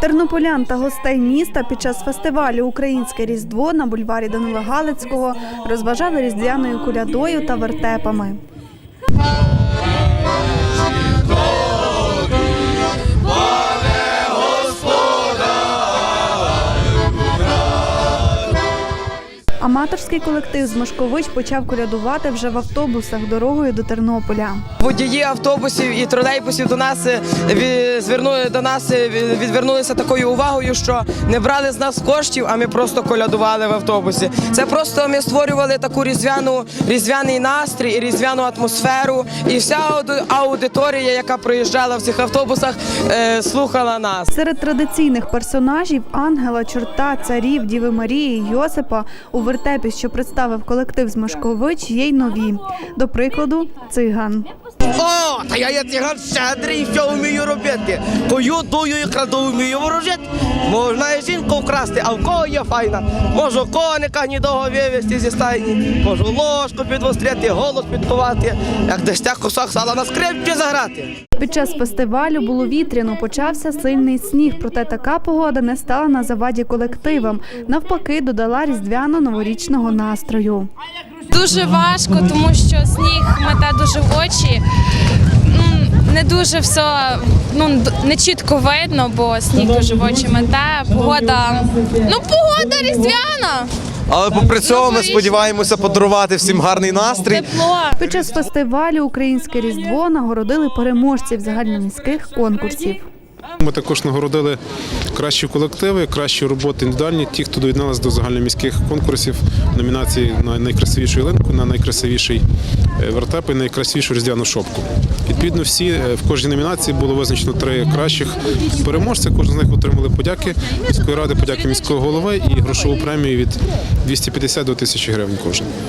Тернополян та гостей міста під час фестивалю Українське Різдво на бульварі Данила Галицького розважали різдвяною кулядою та вертепами. Аматорський колектив з Мошкович почав колядувати вже в автобусах дорогою до Тернополя. Водії автобусів і тролейбусів до нас е, звернули до нас е, відвернулися такою увагою, що не брали з нас коштів, а ми просто колядували в автобусі. Це просто ми створювали таку різдвяну різдвяний настрій, і різдвяну атмосферу. І вся аудиторія, яка проїжджала в цих автобусах, е, слухала нас. Серед традиційних персонажів ангела, чорта, царів, Діви Марії, Йосипа у вертепі, що представив колектив з Мошкович, є й нові. До прикладу, циган. О, та я є циган щедрий, що вмію робити. Кою, дую і краду вмію ворожити. Можна і жінку вкрасти, а в кого є файна. Можу коника нідого вивезти зі стайні, можу ложку підвостряти, голос підховати, як десь тя кусок сала на скрипці заграти. Під час фестивалю було вітряно, почався сильний сніг, проте така погода не стала на заваді колективам. Навпаки, додала різдвяно-новорічного настрою. Дуже важко, тому що сніг дуже в очі. Не дуже все ну не чітко видно, бо сніг дуже в очі мете. Погода ну погода різдвяна. Але попри цього ми сподіваємося подарувати всім гарний настрій. Тепло. Під час фестивалю Українське Різдво нагородили переможців загальноміських конкурсів. Ми також нагородили кращі колективи, кращі роботи індивідуальні, ті, хто доєдналися до загальноміських конкурсів номінації на найкрасивішу ялинку, на найкрасивіший е, вертеп і найкрасивішу різдвяну шопку. Відповідно, всі е, в кожній номінації було визначено три кращих переможця. Кожен з них отримали подяки міської ради, подяки міського голови і грошову премію від 250 до 1000 гривень кожен.